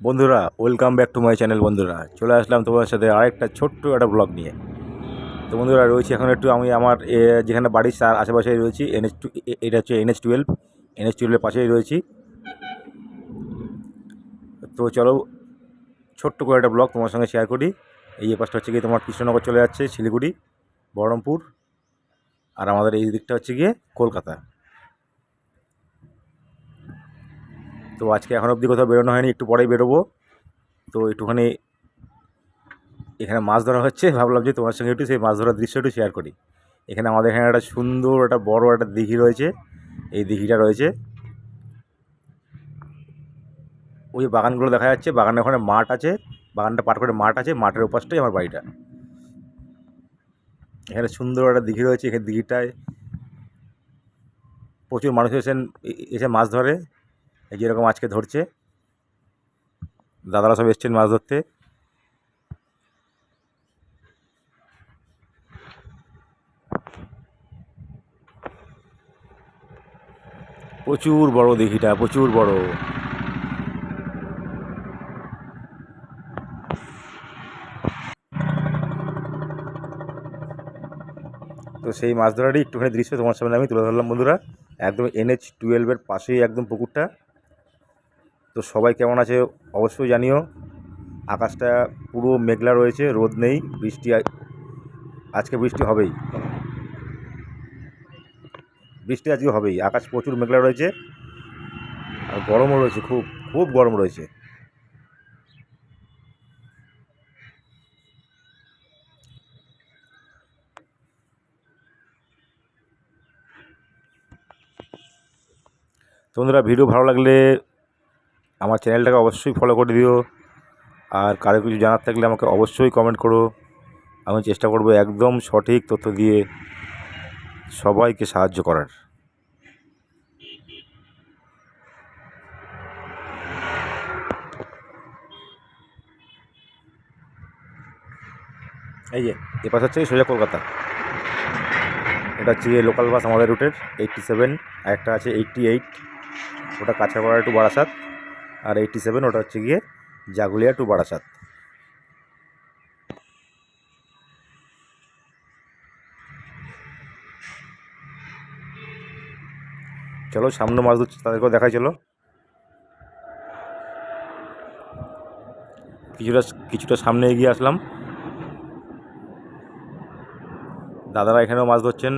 বন্ধুরা welcome back to my channel বন্ধুরা। চলে আসলাম তোমার সাথে আরেকটা ছোট্ট একটা ব্লগ নিয়ে। তো বন্ধুরা, রয়েছি এখন একটু আমি আমার যেখানে বাড়ি তার আশেপাশে রয়েছি এনএচ টু এটা হচ্ছে এনএচ টুয়েলভ এনএচ টুয়েলভের পাশেই রয়েছি। তো চলো, ছোট্ট করে একটা ব্লগ তোমার সঙ্গে শেয়ার করি। এই পাশটা হচ্ছে গিয়ে তোমার কৃষ্ণনগর চলে যাচ্ছে, শিলিগুড়ি, বহরমপুর। আর আমাদের এই দিকটা হচ্ছে গিয়ে কলকাতা। তো আজকে এখন অবধি কোথাও বেরোনো হয়নি, একটু পরেই বেরোবো। তো একটুখানি এখানে মাছ ধরা হচ্ছে, ভাবলাম যে তোমার সঙ্গে একটু সেই মাছ ধরার দৃশ্য একটু শেয়ার করি। এখানে আমাদের এখানে একটা সুন্দর, একটা বড় একটা দিঘি রয়েছে, এই দিঘিটা রয়েছে। ওই যে বাগানগুলো দেখা যাচ্ছে বাগানের ওখানে মাঠ আছে, বাগানটা পার করে মাঠ আছে, মাঠের ওপাশটাই আমার বাড়িটা। এখানে সুন্দর একটা দিঘি রয়েছে এখানে দিঘিটায় প্রচুর মানুষ এসেন এসে মাছ ধরে। এই যেরকম আজকে ধরছে। দাদারা সব এসছেন মাছ ধরতে। প্রচুর বড় দিঘিটা প্রচুর বড়। তো সেই মাছ ধরারই একটুখানি দৃশ্য তোমার সামনে আমি তুলে ধরলাম বন্ধুরা। একদম এনএচ টুয়েলভের পাশেই একদম পুকুরটা। তো সবাই কেমন আছে অবশ্যই জানিও। আকাশটা পুরো মেঘলা রয়েছে, রোদ নেই, বৃষ্টি আজকে বৃষ্টি হবেই। বৃষ্টি আজকে হবেই, আকাশ প্রচুর মেঘলা রয়েছে আর গরমও রয়েছে, খুব খুব গরম রয়েছে। তো বন্ধুরা, ভিডিও ভালো লাগলে আমার চ্যানেলটাকে অবশ্যই ফলো করে দিও। আর কারও কিছু জানার থাকলে আমাকে অবশ্যই কমেন্ট করো। আমি চেষ্টা করব একদম সঠিক তথ্য দিয়ে সবাইকে সাহায্য করার। এই যে, এ পাশ হচ্ছে সোজা কলকাতা। এটা হচ্ছে লোকাল বাস আমাদের রুটের এইটটি সেভেন আর একটা আছে এইটটি এইট ওটা কাঁচাপাড়া টু বারাসাত। আর এইটটি সেভেন ওটা হচ্ছে গিয়ে জাগুলিয়া টু বারাসাত। চলো, সামনে মাছ ধরছে, তাদেরকেও দেখাই চলো। কিছুটা কিছুটা সামনে এগিয়ে আসলাম। দাদারা এখানেও মাছ ধরছেন।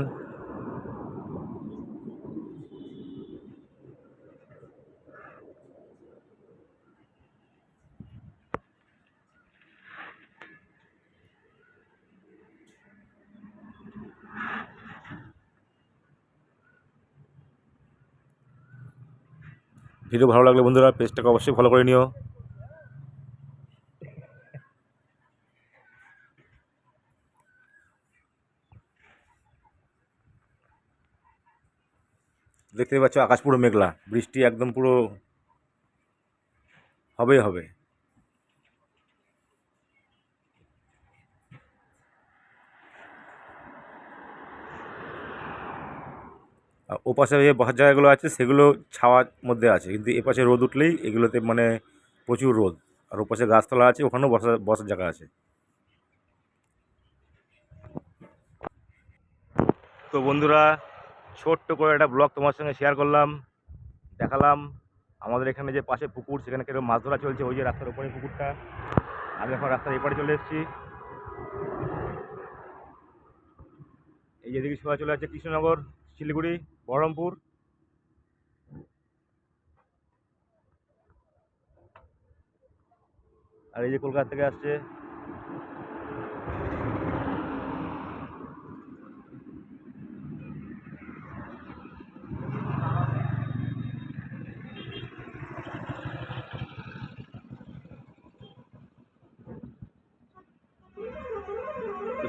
ভিডিও ভালো লাগলে বন্ধুরা পেজটাকে অবশ্যই ফলো করে নিও। দেখতে পাচ্ছ, আকাশ পুরো মেঘলা, বৃষ্টি একদম পুরো হবেই হবে। ওপাশে যে বসার জায়গাগুলো আছে, সেগুলো ছাওয়ার মধ্যে আছে। কিন্তু এপাশে রোদ উঠলেই এগুলোতে মানে প্রচুর রোদ। আর ওপাশে গাছতলা আছে, ওখানেও বসা, বসার জায়গা আছে। তো বন্ধুরা, ছোট্ট করে একটা ব্লগ তোমার সঙ্গে শেয়ার করলাম, দেখালাম। আমাদের এখানে যে পাশে পুকুর, সেখানে কেরকম মাছ ধরা চলছে, ওই যে রাস্তার ওপরে পুকুরটা। আমি এখন রাস্তার এপারে চলে এসেছি। এই যেদিকে সোজা চলে যাচ্ছে কৃষ্ণনগর শিলিগুড়ি বহরমপুর। আর এই যে কলকাতা থেকে আসছে।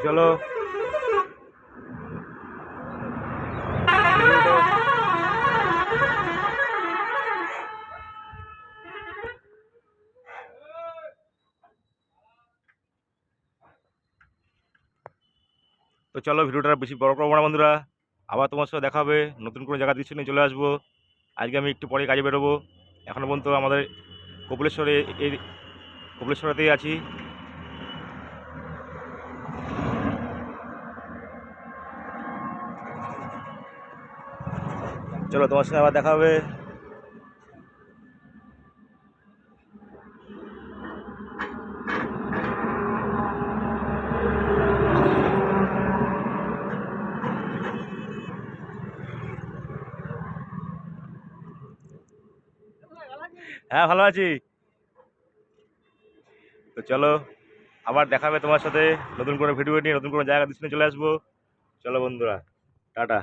চলো তো চলো ভিডিওটা বেশি বড় করব না বন্ধুরা। আবার তোমার সাথে দেখা হবে, নতুন কোনো জায়গা দৃশ্য নিয়ে চলে আসব। আজকে আমি একটু পরে কাজে বেরোবো। এখনও পর্যন্ত আমাদের কপিলেশ্বরে এই কপিলেশ্বরেতেই আছি। চলো তোমার সঙ্গে আবার দেখা হবে। হ্যাঁ ভালো আছি। তো চলো, আবার দেখাবে তোমার সাথে। নতুন করে ভিডিও নিয়ে, নতুন কোনো জায়গা দূষণে চলে আসব। চলো বন্ধুরা, টাটা।